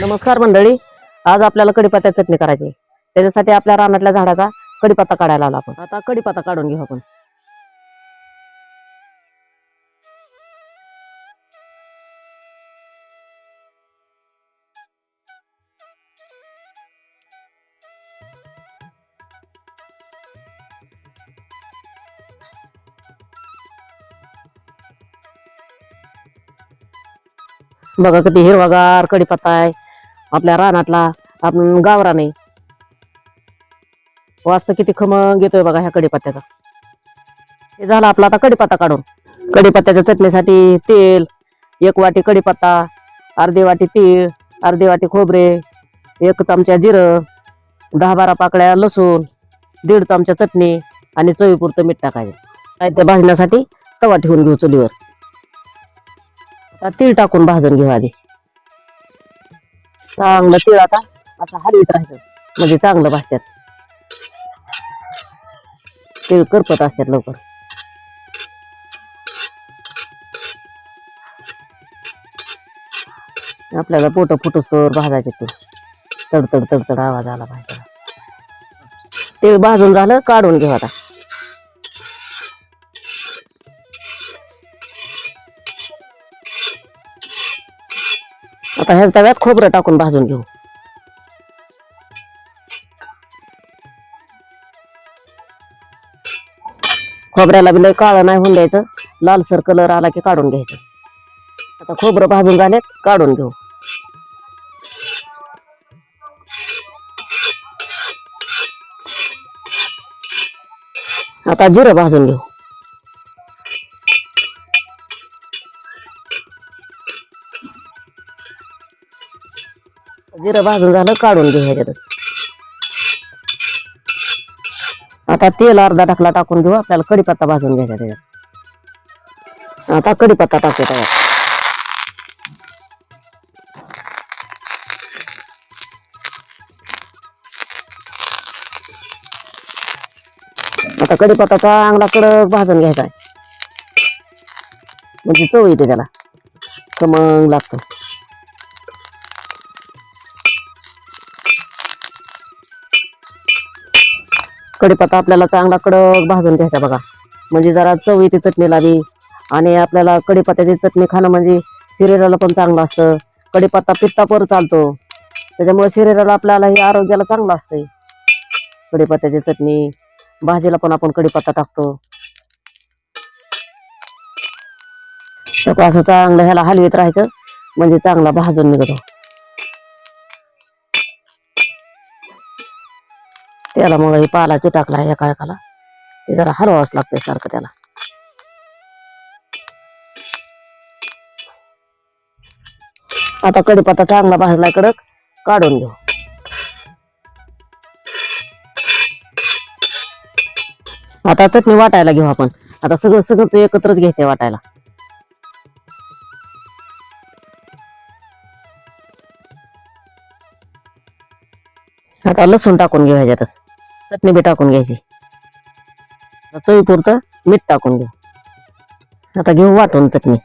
नमस्कार मंडळी. आज आपल्याला कडीपत्ता चटणी करायची आहे. त्याच्यासाठी आपल्या रानातल्या झाडाचा कडीपत्ता काढायला आला आपण. आता कडीपत्ता काढून घेऊ आपण. बघा किती हिरवागार कडीपत्ता आहे. आपल्या रानातला आपण गावरा नाही. हो, वाजता किती खमंग येतोय बघा ह्या कडीपत्त्याचा हे झालं आपला आता कडीपत्ता काढून. कडीपत्त्याच्या चटणीसाठी तेल एक वाटी कडीपत्ता अर्धी वाटी तीळ अर्धी वाटी खोबरे एक चमचा जिरं दहा बारा पाकळ्या लसूण दीड चमचा चटणी आणि चवीपुरतं मीठ टाकायचं. साहित्य भाजण्यासाठी तवा ठेवून घेऊ चुलीवर. तीळ टाकून भाजून घेऊ आधी. चांगलं तीळ आता असं हलवीत राहायचं. म्हणजे चांगलं भाजतात तीळ करपत असतात लवकर. आपल्याला पोट फुटूस्तोवर भाजायचे ते. तडतड तडतड आवाज आला पाहिजे तीळ भाजून झालं काढून घेऊ आता. आता ह्या तव्यात खोबरं टाकून भाजून घेऊ. खोबऱ्याला बी लय काळं नाही होऊन द्यायचं. लालसर कलर आला की काढून घ्यायचं. आता खोबरं भाजून झाले काढून घेऊ. आता जिरं भाजून घेऊ. जिरं भाजून झालं काढून घेऊ ह्याच्यात आता तेल अर्धा टाकला टाकून घेऊ आपल्याला कडीपत्ता भाजून घ्यायचा त्याच्यात. आता कडीपत्ता टाकू त्याच्यात. आता कडीपत्ता चांगला कडक भाजून घ्यायचा आहे. म्हणजे चव येते त्याला. खमंग लागतं. कडीपत्ता आपल्याला चांगला कडक भाजून घ्यायचा बघा. म्हणजे जरा चव येते चटणीला बी. आणि आपल्याला कडीपत्त्याची चटणी खाणं म्हणजे शरीराला पण चांगलं असतं. कडीपत्ता पित्तापर चालतो. त्याच्यामुळे शरीराला आपल्याला हे आरोग्याला चांगलं असतंय. कडीपत्त्याची चटणी. भाजीला पण आपण कडीपत्ता टाकतो. तर असं चांगलं ह्याला हलवीत राहायचं. म्हणजे चांगला भाजून निघतो. त्याला मग हे पालाची टाकला एका एकाला ते जरा हलवाच लागते सारखं त्याला. आता कडीपत्ता चांगला भाजला कडक काढून घेऊ. आता चटणी वाटायला घेऊ आपण. आता सगळं सगळं एकत्रच घ्यायचंय वाटायला. आता लसूण टाकून घेऊ ह्याच्यातच. चटणी बी टाकून घ्यायची. चवीपुरतं मीठ टाकून घेऊ. आता घेऊ वाटून चटणी.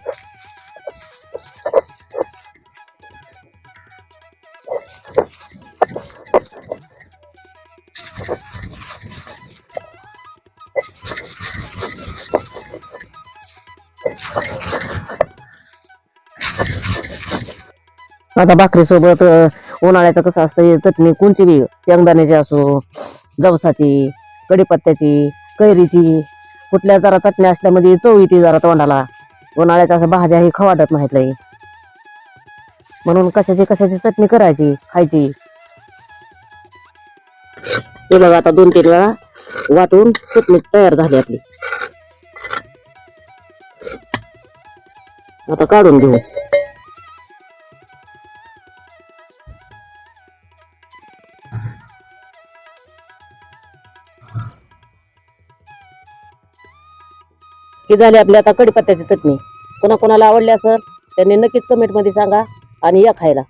आता भाकरी सोबत उन्हाळ्याचं कसं असतं चटणी कोणची बी शेंगदाण्याची असो जवसाची कडीपत्त्याची कैरीची कुठल्या जरा चटणी असल्यामध्ये म्हणजे चव येते जरा तोंडाला. उन्हाळ्याच्या असं भाज्या हे खवाटत नाहीत लई. म्हणून कशाची कशाची चटणी करायची खायची? हे बघा आता दोन तीन वेळा वाटून चटणी तयार झाली आपली. आता काढून घेऊ. ही झाली आपली आता कडीपत्त्याची चटणी. कोणाकोणाला आवडली असेल त्यांनी नक्कीच कमेंटमध्ये सांगा आणि या खायला.